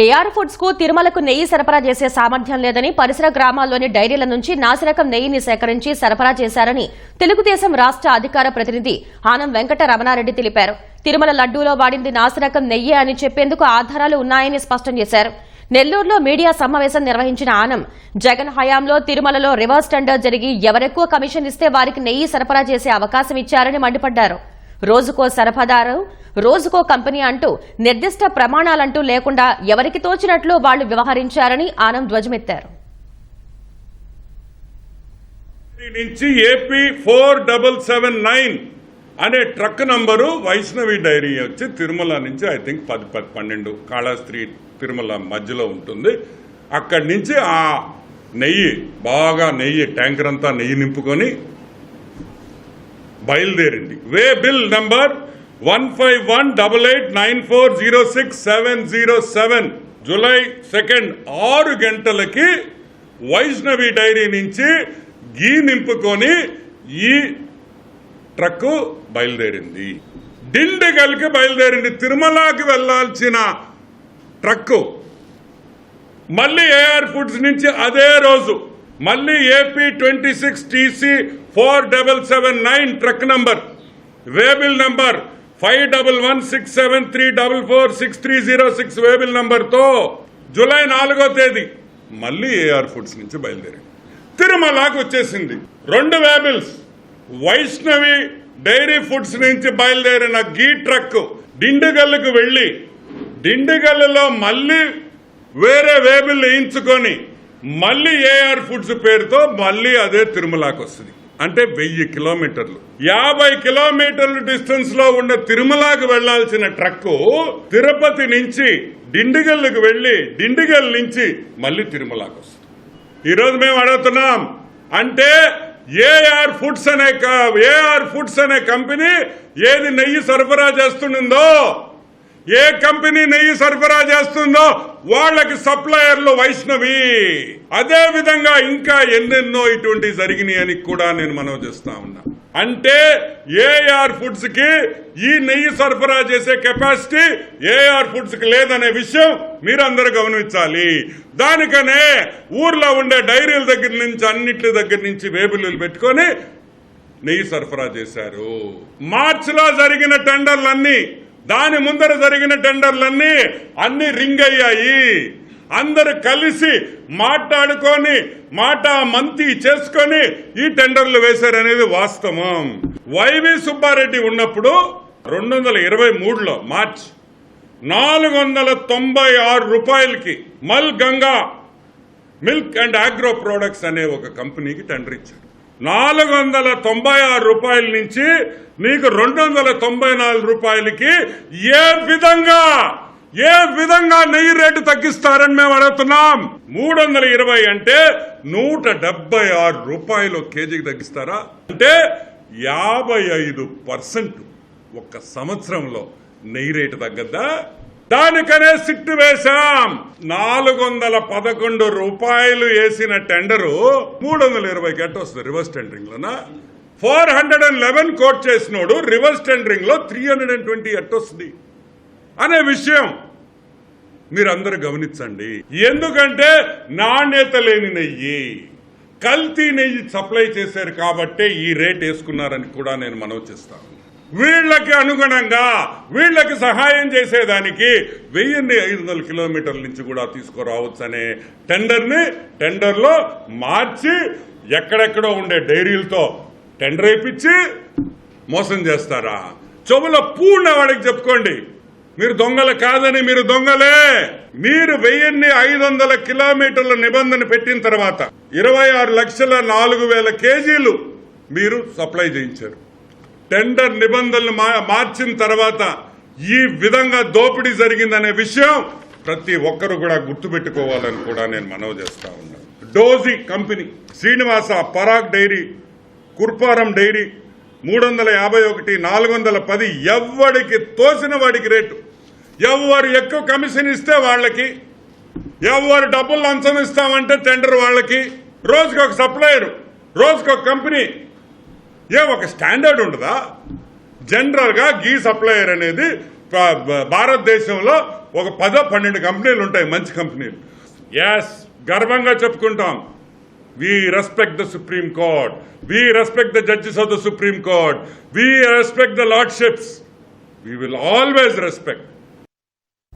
AR ఫుడ్స్కు తిరుమలకు నెయ్యి సరఫరా చేసే సామర్థ్యం లేదని పరిసర గ్రామాల్లోని డైరీల నుంచి నాసిరకం నెయ్యిని సేకరించి సరఫరా చేశారని తెలుగుదేశం రాష్ట్ర అధికార ప్రతినిధి ఆనం వెంకట రమణారెడ్డి తెలిపారు. తిరుమల లడ్డూలో వాడింది నాసిరకం నెయ్యి అని చెప్పేందుకు ఆధారాలు ఉన్నాయని స్పష్టం చేశారు. నెల్లూరులో మీడియా సమావేశం నిర్వహించిన ఆనం జగన్ హయాంలో తిరుమలలో రివర్స్ టెండర్ జరిగి ఎవరెక్కువ కమిషన్ ఇస్తే వారికి నెయ్యి సరఫరా చేసే అవకాశం ఇచ్చారని మండిపడ్డారు. రోజుకో సరఫరాదారు రోజుకో కంపెనీ అంటూ నిర్దిష్ట ప్రమాణాలంటూ లేకుండా ఎవరికి తోచినట్లు వాళ్ళు వ్యవహరించారని ఆనం ధ్వజమెత్తారు. నుంచి AP four double seven nine అనే ట్రక్ నంబరు వైష్ణవి డైరీ వచ్చి తిరుమల నుంచి ఐ థింక్ పది పది పన్నెండు కాళాస్త్రి తిరుమల మధ్యలో ఉంటుంది. అక్కడి నుంచి ఆ నెయ్యి బాగా నెయ్యి ట్యాంకర్ అంతా నెయ్యి నింపుకొని బయలుదేరింది. Way bill number one five one double eight nine four zero six seven zero seven July second ఆరు గంటలకి వైష్ణవి డైరీ నుంచి గీ నింపుకొని ఈ ట్రక్కు బయలుదేరింది. డిండిగల్కి బయలుదేరింది. తిరుమలకి వెళ్ళాల్సిన ట్రక్కు. మళ్ళీ ఏఆర్ ఫుడ్స్ నుంచి అదే రోజు మళ్ళీ AP twenty six TC four double seven nine truck number waybill number five double one six seven three double four six three zero six waybill నంబర్తో జూలై నాలుగో తేదీ మళ్ళీ ఏఆర్ ఫుడ్స్ నుంచి బయలుదేరింది తిరుమలాకు వచ్చేసింది. రెండు వేబిల్స్. వైష్ణవి డైరీ ఫుడ్స్ నుంచి బయలుదేరిన గీ ట్రక్ డిండుగల్లుకు వెళ్ళి డిండుగల్లులో మళ్ళీ వేరే వేబిల్ వేయించుకొని మళ్ళీ ఏఆర్ ఫుడ్స్ పేరుతో మళ్ళీ అదే తిరుమలకి వస్తుంది అంటే వెయ్యి కిలోమీటర్లు. యాభై కిలోమీటర్ల డిస్టెన్స్లో ఉన్న తిరుమలకి వెళ్ళాల్సిన ట్రక్కు తిరుపతి నుంచి డిండిగల్లుకు వెళ్ళి డిండిగల్ నుంచి మళ్ళీ తిరుమలకి వస్తుంది. ఈరోజు మేము అడుగుతున్నాం అంటే ఏఆర్ ఫుడ్స్ అనే క- ఏఆర్ ఫుడ్స్ అనే కంపెనీ ఏది నెయ్యి సరఫరా చేస్తుందో ఏ కంపెనీ నెయ్యి సరఫరా చేస్తుందో వాళ్ళకి సప్లయర్లు వైష్ణవి. అదే విధంగా ఇంకా ఎన్నెన్నో ఇటువంటి జరిగినాయి అని కూడా నేను మనవి చేస్తా ఉన్నా. అంటే ఏఆర్ ఫుడ్స్కి ఈ నెయ్యి సరఫరా చేసే కెపాసిటీ ఏఆర్ ఫుడ్స్కి లేదనే విషయం మీరందరూ గమనించాలి. దానికనే ఊర్లో ఉండే డైరీల దగ్గర నుంచి అన్నిటి దగ్గర నుంచి వేబులు పెట్టుకొని నెయ్యి సరఫరా చేశారు. మార్చిలో జరిగిన టెండర్లన్నీ దాని ముందర జరిగిన టెండర్లన్నీ అన్ని రింగ్ అయ్యాయి. అందరు కలిసి మాట్లాడుకొని మాట మంతి చేసుకొని ఈ టెండర్లు వేశారనేది వాస్తవం. వైవి సుబ్బారెడ్డి ఉన్నప్పుడు రెండు వందల ఇరవై మూడులో మార్చ్ నాలుగు వందల తొంభై ఆరు రూపాయలకి Mal Ganga milk and agro products అనే ఒక కంపెనీకి టెండర్ ఇచ్చారు. నాలుగు వందల తొంభై ఆరు రూపాయల నుంచి నీకు రెండు వందల తొంభై నాలుగు రూపాయలకి ఏ విధంగా ఏ విధంగా నెయ్యి రేటు తగ్గిస్తారని మేము అడుగుతున్నాం. మూడు వందల ఇరవై అంటే నూట డెబ్బై ఆరు రూపాయలు కేజీకి తగ్గిస్తారా? అంటే యాభై ఐదు పర్సెంట్ ఒక్క సంవత్సరంలో నెయ్యి రేటు తగ్గద్దా? దానికనే సిట్టు వేశాం. నాలుగు వందల పదకొండు రూపాయలు వేసిన టెండరు మూడు వందల ఇరవై గంట వస్తుంది రివర్స్ టెండరింగ్ లోనా four hundred and eleven quote చేసినోడు reverse టెండరింగ్లో three hundred and twenty eight వస్తుంది. అనే విషయం మీరందరూ గమనించండి. ఎందుకంటే నాణ్యత లేని నెయ్యి కల్తీ నెయ్యి సప్లై చేశారు కాబట్టే ఈ రేట్ వేసుకున్నారని కూడా నేను మనవి చేస్తాను. వీళ్ళకి అనుగుణంగా వీళ్ళకి సహాయం చేసేదానికి వెయ్యిన్ని ఐదు వందల కిలోమీటర్ల నుంచి కూడా తీసుకురావచ్చు అనే టెండర్ని టెండర్లో మార్చి ఎక్కడెక్కడో ఉండే డైరీలతో టెండర్ వేయించి మోసం చేస్తారా? చెవుల పూర్ణ వాడికి చెప్పుకోండి. మీరు దొంగలు కాదని మీరు దొంగలే. మీరు వెయ్యిన్ని ఐదు వందల కిలోమీటర్ల నిబంధన పెట్టిన తర్వాత ఇరవై ఆరు లక్షల నాలుగు వేల కేజీలు మీరు సప్లై చేయించారు. టెండర్ నిబంధనలు మా- మార్చిన తర్వాత ఈ విధంగా దోపిడీ జరిగిందనే విషయం ప్రతి ఒక్కరు కూడా గుర్తుపెట్టుకోవాలని కూడా నేను మనవి చేస్తా ఉన్నాను డోజీ కంపెనీ శ్రీనివాస పరాగ్ డైరీ కుర్పారం డైరీ మూడు వందల యాభై ఒకటి నాలుగు వందల పది ఎవడికి తోసిన వాడికి రేటు. ఎవరు ఎక్కువ కమిషన్ ఇస్తే వాళ్ళకి ఎవరు డబ్బులు లంచం ఇస్తామంటే టెండర్ వాళ్ళకి రోజుకొక ఒక రోజుకొక కంపెనీ ఏ ఒక స్టాండర్డ్ ఉండదా? జనరల్గా గీ సప్లయర్ అనేది భారతదేశంలో ఒక పదో పన్నెండు కంపెనీలు ఉంటాయి మంచి కంపెనీలు. ఎస్ గర్వంగా చెప్పుకుంటాం. We respect the supreme court we respect the judges of the supreme court we respect the lordships we will always respect